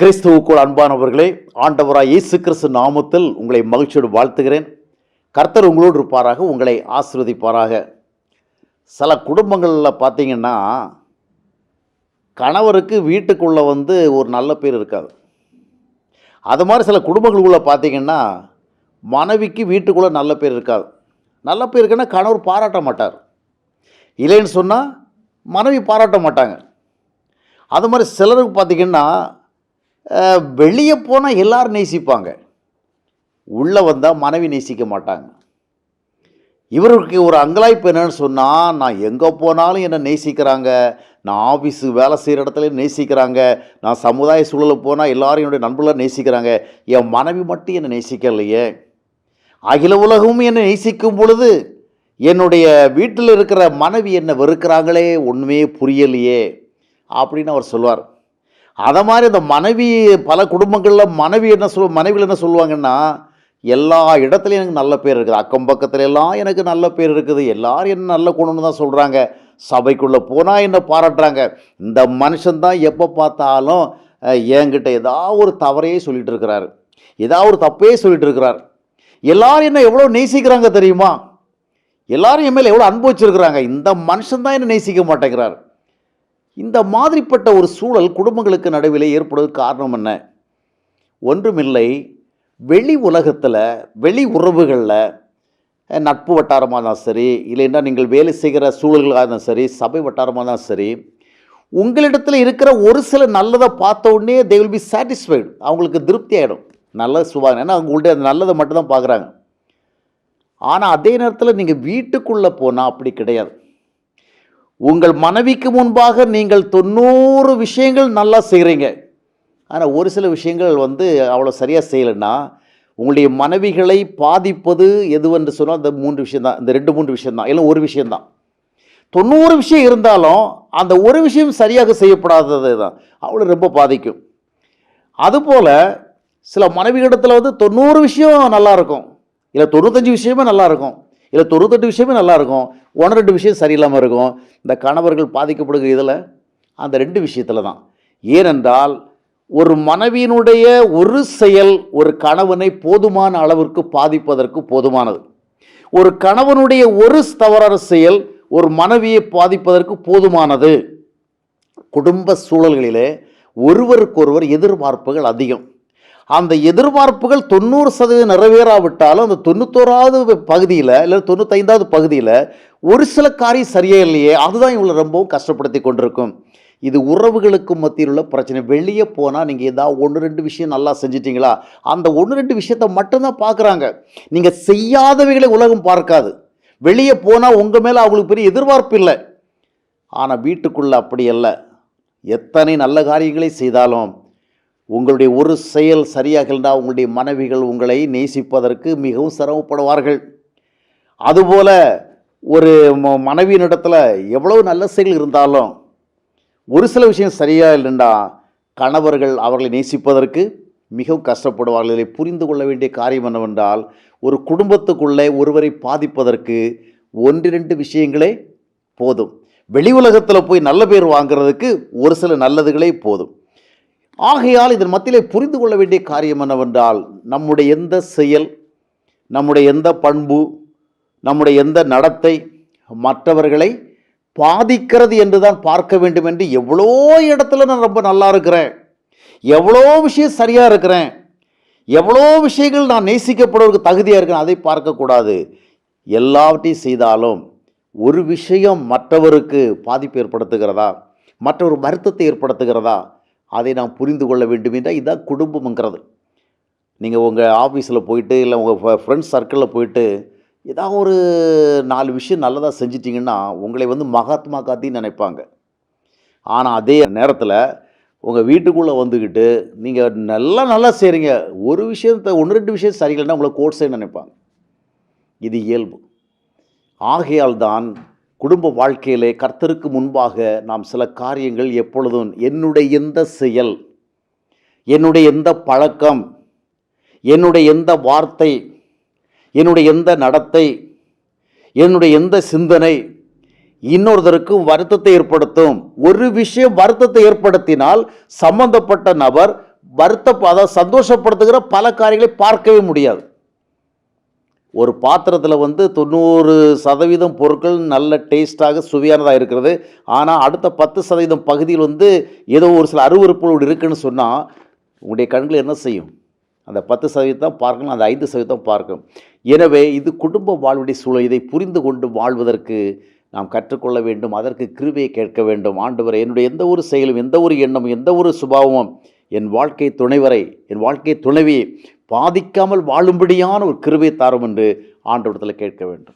கிறிஸ்துவுக்குள் அன்பானவர்களே ஆண்டவராய் இயேசு கிறிஸ்து நாமத்தில் உங்களை மகிழ்ச்சியோடு வாழ்த்துகிறேன். கர்த்தர் உங்களோடு இருப்பாராக உங்களை ஆசிர்வதிப்பாராக. சில குடும்பங்களில் பார்த்தீங்கன்னா கணவருக்கு வீட்டுக்குள்ளே வந்து ஒரு நல்ல பேர் இருக்காது. அது மாதிரி சில குடும்பங்களுக்குள்ளே பார்த்தீங்கன்னா மனைவிக்கு வீட்டுக்குள்ளே நல்ல பேர் இருக்காது. நல்ல பேர் இருக்குன்னா கணவர் பாராட்ட மாட்டார். இல்லைன்னு சொன்னால் மனைவி பாராட்ட மாட்டாங்க. அது மாதிரி சிலருக்கு பார்த்திங்கன்னா வெளியே போனால் எல்லாரும் நேசிப்பாங்க. உள்ளே வந்தால் மனைவி நேசிக்க மாட்டாங்க. இவருக்கு ஒரு அங்கலாய்ப்பு என்னன்னு சொன்னால் நான் எங்கே போனாலும் என்னை நேசிக்கிறாங்க? நான் ஆஃபீஸு வேலை செய்கிற இடத்துல நேசிக்கிறாங்க. நான் சமுதாய சூழலில் போனால் எல்லோரும் என்னுடைய நண்பர்களாக நேசிக்கிறாங்க. என் மனைவி மட்டும் என்னை நேசிக்கலையே. அகில உலகமும் என்னை நேசிக்கும் பொழுது என்னுடைய வீட்டில் இருக்கிற மனைவி என்னை வெறுக்கிறாங்களே ஒன்றுமே புரியலையே அப்படின்னு அவர் சொல்வார். அதை மாதிரி இந்த மனைவி பல குடும்பங்களில் மனைவி என்ன சொல் மனைவியில் என்ன சொல்லுவாங்கன்னா எல்லா இடத்துலையும் எனக்கு நல்ல பேர் இருக்குது. அக்கம் பக்கத்துல எல்லாம் எனக்கு நல்ல பேர் இருக்குது. எல்லாரும் என்ன நல்ல குணம்னு தான் சொல்கிறாங்க சபைக்குள்ளே போனால் என்ன பாராட்டுறாங்க. இந்த மனுஷன்தான் எப்போ பார்த்தாலும் என்கிட்ட ஏதாவது ஒரு தவறையே சொல்லிட்டு இருக்கிறாரு. ஏதாவது ஒரு தப்பே சொல்லிட்டு இருக்கிறார். எல்லாரும் என்ன எவ்வளோ நேசிக்கிறாங்க தெரியுமா? எல்லாரும் என் மேலே எவ்வளோ அனுபவிச்சிருக்கிறாங்க இந்த இந்த மனுஷன்தான் என்ன நேசிக்க மாட்டேங்கிறார். இந்த மாதிரிப்பட்ட ஒரு சூழல் குடும்பங்களுக்கு நடுவில் ஏற்படுவதற்கு காரணம் என்ன? ஒன்றுமில்லை. வெளி உலகத்தில் வெளி உறவுகளில் நட்பு வட்டாரமாக இருந்தாலும் சரி இல்லைன்னா நீங்கள் வேலை செய்கிற சூழல்களாக இருந்தாலும் சரி சபை வட்டாரமாக இருந்தாலும் சரி உங்களிடத்தில் இருக்கிற ஒரு சில நல்லதை பார்த்த உடனே தே வில் பி சாட்டிஸ்ஃபைடு அவங்களுக்கு திருப்தி ஆகிடும் நல்லது சுவாங்க ஏன்னா அவங்கள்ட்ட அந்த நல்லதை மட்டும்தான் பார்க்குறாங்க. ஆனால் அதே நேரத்தில் நீங்கள் வீட்டுக்குள்ளே போனால் அப்படி கிடையாது. உங்கள் மனைவிக்கு முன்பாக நீங்கள் தொண்ணூறு விஷயங்கள் நல்லா செய்கிறீங்க ஆனால் ஒரு சில விஷயங்கள் வந்து அவ்வளோ சரியாக செய்யலைன்னா உங்களுடைய மனைவிகளை பாதிப்பது எதுவென்று சொன்னால் இந்த மூன்று விஷயந்தான் இந்த ரெண்டு மூன்று விஷயந்தான் இல்லை ஒரு விஷயந்தான் தொண்ணூறு விஷயம் இருந்தாலும் அந்த ஒரு விஷயம் சரியாக செய்யப்படாதது தான். அவளை ரொம்ப பாதிக்கும். அதுபோல் சில மனைவிகளிடத்தில் வந்து தொண்ணூறு விஷயம் நல்லாயிருக்கும் இல்லை தொண்ணூத்தஞ்சு விஷயமே நல்லாயிருக்கும் இல்லை தொண்ணூத்தெட்டு விஷயமே நல்லாயிருக்கும் ஒன்று ரெண்டு விஷயம் சரியில்லாமல் இருக்கும். இந்த கணவர்கள் பாதிக்கப்படுகிற இதில் அந்த ரெண்டு விஷயத்தில் தான். ஏனென்றால் ஒரு மனைவியினுடைய ஒரு செயல் ஒரு கணவனை போதுமான அளவிற்கு பாதிப்பதற்கு போதுமானது. ஒரு கணவனுடைய ஒரு தவறான செயல் ஒரு மனைவியை பாதிப்பதற்கு போதுமானது. குடும்ப சூழல்களிலே ஒருவருக்கொருவர் எதிர்பார்ப்புகள் அதிகம். அந்த எதிர்பார்ப்புகள் தொண்ணூறு சதவீதம் நிறைவேறாவிட்டாலும் அந்த தொண்ணூத்தோராவது பகுதியில் இல்லை தொண்ணூத்தைந்தாவது பகுதியில் ஒரு சில காரியம் சரியே இல்லையே அதுதான் இவங்களை ரொம்பவும் கஷ்டப்படுத்தி கொண்டிருக்கும். இது உறவுகளுக்கு மத்தியில் உள்ள பிரச்சனை. வெளியே போனால் நீங்கள் ஏதாவது ஒன்று ரெண்டு விஷயம் நல்லா செஞ்சிட்டிங்களா? அந்த ஒன்று ரெண்டு விஷயத்தை மட்டும்தான் பார்க்குறாங்க நீங்கள் செய்யாதவைகளை உலகம் பார்க்காது. வெளியே போனால் உங்கள் மேலே அவங்களுக்கு பெரிய எதிர்பார்ப்பு இல்லை. ஆனால் வீட்டுக்குள்ளே அப்படி அல்ல. எத்தனை நல்ல காரியங்களை செய்தாலும் உங்களுடைய ஒரு செயல் சரியாக இருந்தால் உங்களுடைய மனைவிகள் உங்களை நேசிப்பதற்கு மிகவும் சிரமப்படுவார்கள். அதுபோல் ஒரு ம- மனைவியினிடத்தில் எவ்வளவு நல்ல செயல் இருந்தாலும் ஒரு சில விஷயம் சரியாக இல்லைண்டா கணவர்கள் அவர்களை நேசிப்பதற்கு மிகவும் கஷ்டப்படுவார்கள். இதை புரிந்து கொள்ள வேண்டிய காரியம் என்னவென்றால் ஒரு குடும்பத்துக்குள்ளே ஒருவரை பாதிப்பதற்கு ஒன்று ரெண்டு விஷயங்களே போதும். வெளி உலகத்தில் போய் நல்ல பேர் வாங்குறதுக்கு ஒரு சில நல்லதுகளே போதும். ஆகையால் இதன் மத்தியிலே புரிந்து கொள்ள வேண்டிய காரியம் என்னவென்றால் நம்முடைய எந்த செயல் நம்முடைய எந்த பண்பு நம்முடைய எந்த நடத்தை மற்றவர்களை பாதிக்கிறது என்று தான் பார்க்க வேண்டும் என்று எவ்வளோ இடத்துல நான் ரொம்ப நல்லா இருக்கிறேன் எவ்வளோ விஷயம் சரியாக இருக்கிறேன் எவ்வளோ விஷயங்கள் நான் நேசிக்கப்படுவதற்கு தகுதியாக இருக்கிறேன் அதை பார்க்கக்கூடாது எல்லாவற்றையும் செய்தாலும் ஒரு விஷயம் மற்றவருக்கு பாதிப்பு ஏற்படுத்துகிறதா மற்றொரு வருத்தத்தை ஏற்படுத்துகிறதா அதை நாம் புரிந்து கொள்ள வேண்டும் என்றால் இதுதான் குடும்பம்ங்கிறது. நீங்கள் உங்கள் ஆஃபீஸில் போயிட்டு இல்லை உங்கள் ஃப்ரெண்ட்ஸ் சர்க்கிளில் போயிட்டு ஏதாவது ஒரு நாலு விஷயம் நல்லதாக செஞ்சிட்டிங்கன்னா உங்களை வந்து மகாத்மா காந்தின்னு நினைப்பாங்க. ஆனால் அதே நேரத்தில் உங்கள் வீட்டுக்குள்ளே வந்துக்கிட்டு நீங்கள் நல்லா நல்லா செய்கிறீங்க ஒரு விஷயத்தை ஒன்று ரெண்டு விஷயம் சரியில்லைன்னா உங்களை கோட்ஸே நினைப்பாங்க. இது இயல்பு. ஆகையால் தான் குடும்ப வாழ்க்கையிலே கர்த்தருக்கு முன்பாக நாம் சில காரியங்கள் எப்பொழுதும் என்னுடைய எந்த செயல் என்னுடைய எந்த பழக்கம் என்னுடைய எந்த வார்த்தை என்னுடைய எந்த நடத்தை என்னுடைய எந்த சிந்தனை இன்னொருத்தருக்கு வருத்தத்தை ஏற்படுத்தும். ஒரு விஷயம் வருத்தத்தை ஏற்படுத்தினால் சம்பந்தப்பட்ட நபர் வருத்த அதை சந்தோஷப்படுத்துகிற பல காரியங்களை பார்க்கவே முடியாது. ஒரு பாத்திரத்தில் வந்து தொண்ணூறு சதவீதம் பொருட்கள் நல்ல டேஸ்ட்டாக சுவையானதாக இருக்கிறது. ஆனால் அடுத்த பத்து சதவீதம் பகுதியில் வந்து ஏதோ ஒரு சில அருவறுப்புகள் இருக்குன்னு சொன்னால் உங்களுடைய கண்கள் என்ன செய்யும்? அந்த பத்து சதவீதம் பார்க்கணும் அந்த ஐந்து சதவீதம் பார்க்கும். எனவே இது குடும்ப வாழ்வுடைய சூழல். இதை புரிந்து கொண்டு வாழ்வதற்கு நாம் கற்றுக்கொள்ள வேண்டும். அதற்கு கிருவையை கேட்க வேண்டும். ஆண்டவரை என்னுடைய எந்த ஒரு செயலும் எந்த ஒரு எண்ணமும் எந்த ஒரு சுபாவமும் என் வாழ்க்கை துணைவரை என் வாழ்க்கை துணைவியை பாதிக்காமல் வாழும்படியான ஒரு கிருபை தாரும் என்று ஆண்டவிடத்தில் கேட்க வேண்டும்.